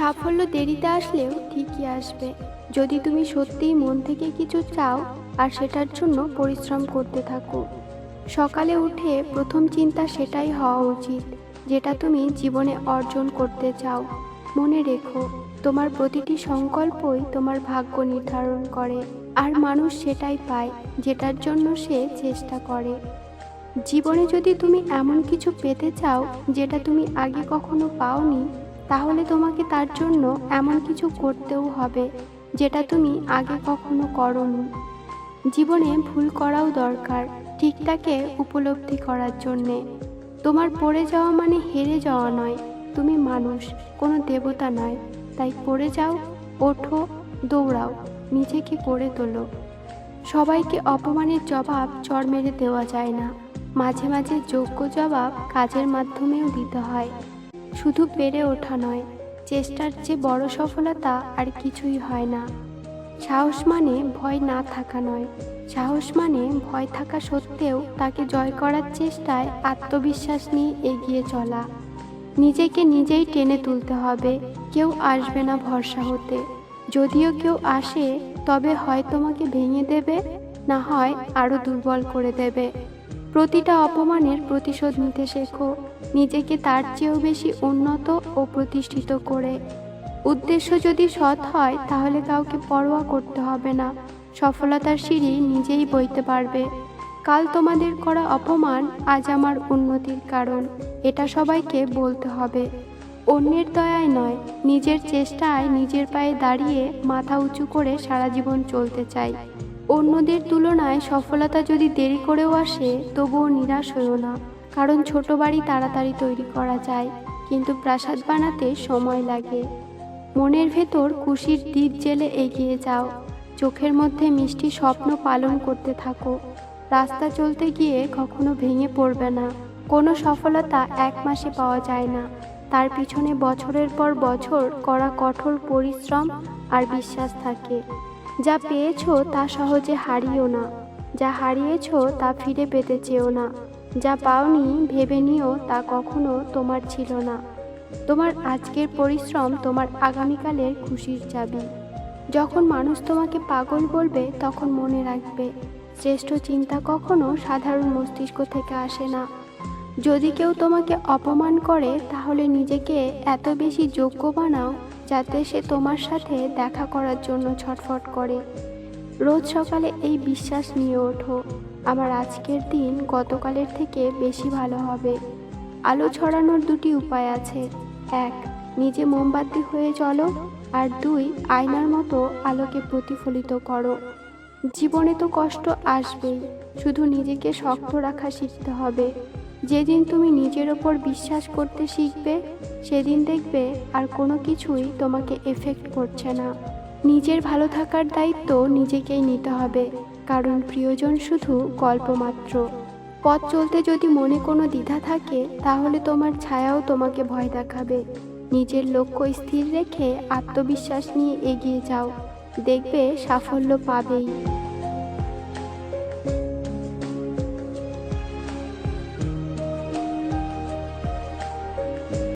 সাফল্য দেরিতে আসলেও ঠিকই আসবে। যদি তুমি সত্যিই মন থেকে কিছু চাও, আর সেটার জন্য পরিশ্রম করতে থাকো। সকালে উঠে প্রথম চিন্তা সেটাই হওয়া উচিত, যেটা তুমি জীবনে অর্জন করতে চাও। মনে রেখো, তোমার প্রতিটি সংকল্পই তোমার ভাগ্য নির্ধারণ করে, আর মানুষ সেটাই পায়, যেটার জন্য সে চেষ্টা করে। জীবনে যদি তুমি এমন কিছু পেতে চাও, যেটা তুমি আগে কখনো পাওনি তাহলে তোমাকে তার জন্য এমন কিছু করতেও হবে, যেটা তুমি আগে কখনো করনি। জীবনে ভুল করাও দরকার ঠিকটাকে উপলব্ধি করার জন্যে। তোমার পড়ে যাওয়া মানে হেরে যাওয়া নয়, তুমি মানুষ, কোনো দেবতা নয়। তাই পড়ে যাও, ওঠো, দৌড়াও, নিজেকে করে তোলো। সবাইকে অপমানের জবাব চর মেরে দেওয়া যায় না। মাঝে মাঝে যোগ্য জবাব কাজের মাধ্যমেও দিতে হয়। শুধু পেরে ওঠা নয়, চেষ্টার চেয়ে বড় সফলতা আর কিছুই হয় না। সাহস মানে ভয় না থাকা নয়, সাহস মানে ভয় থাকা সত্ত্বেও তাকে জয় করার চেষ্টায় আত্মবিশ্বাস নিয়ে এগিয়ে চলা। নিজেকে নিজেই টেনে তুলতে হবে, কেউ আসবে না ভরসা হতে। যদিও কেউ আসে, তবে হয় তোমাকে ভেঙে দেবে, না হয় আরও দুর্বল করে দেবে। প্রতিটা অপমানের প্রতিশোধ নিতে শেখো। নিজেকে তার চেয়েও বেশি উন্নত ও প্রতিষ্ঠিত করে। উদ্দেশ্য যদি সৎ হয়, তাহলে কাউকে পরোয়া করতে হবে না। সফলতার সিঁড়ি নিজেই বইতে পারবে। কাল তোমাদের করা অপমান, আজ আমার উন্নতির কারণ। এটা সবাইকে বলতে হবে। অন্যের দয়ায় নয়, নিজের চেষ্টায় নিজের পায়ে দাঁড়িয়ে মাথা উঁচু করে সারা জীবন চলতে চাই। অন্যদের তুলনায় সফলতা যদি দেরি করেও আসে, তবুও নিরাশ হইও না। কারণ ছোট বাড়ি তাড়াতাড়ি তৈরি করা যায়, কিন্তু প্রাসাদ বানাতে সময় লাগে। মনের ভেতর খুশির দ্বীপ জেলে এগিয়ে যাও। চোখের মধ্যে মিষ্টি স্বপ্ন পালন করতে থাকো। রাস্তা চলতে গিয়ে কখনো ভেঙে পড়বে না। কোনো সফলতা এক মাসে পাওয়া যায় না। তার পিছনে বছরের পর বছর করা কঠোর পরিশ্রম আর বিশ্বাস থাকে। যা পেয়েছ তা সহজে হারিও না। যা হারিয়েছো তা ফিরে পেতে চেও না। যা পাওনি, ভেবে নিও, তা কখনো তোমার ছিল না। তোমার আজকের পরিশ্রম তোমার আগামীকালের খুশির চাবি। যখন মানুষ তোমাকে পাগল বলবে, তখন মনে রাখবে, শ্রেষ্ঠ চিন্তা কখনো সাধারণ মস্তিষ্ক থেকে আসে না। যদি কেউ তোমাকে অপমান করে, তাহলে নিজেকে এত বেশি যোগ্য বানাও যাতে সে তোমার সাথে দেখা করার জন্য ছটফট করে। রোজ সকালে এই বিশ্বাস নিয়ে ওঠো, আমার আজকের দিন গতকালের থেকে বেশি ভালো হবে। আলো ছড়ানোর দুটি উপায় আছে। এক, নিজে মোমবাতি হয়ে চলো আর দুই, আয়নার মতো আলোকে প্রতিফলিত করো। জীবনে তো কষ্ট আসবেই, শুধু নিজেকে শক্ত রাখা শিখতে হবে। যেদিন তুমি নিজের ওপর বিশ্বাস করতে শিখবে, সেদিন দেখবে আর কোনো কিছুই তোমাকে এফেক্ট করছে না। নিজের ভালো থাকার দায়িত্ব নিজেকেই নিতে হবে, কারণ প্রিয়জন শুধু গল্প মাত্র। পথ চলতে যদি মনে কোনো দ্বিধা থাকে, তাহলে তোমার ছায়াও তোমাকে ভয় দেখাবে। নিজের লক্ষ্য স্থির রেখে আত্মবিশ্বাস নিয়ে এগিয়ে যাও। দেখবে সাফল্য পাবেই।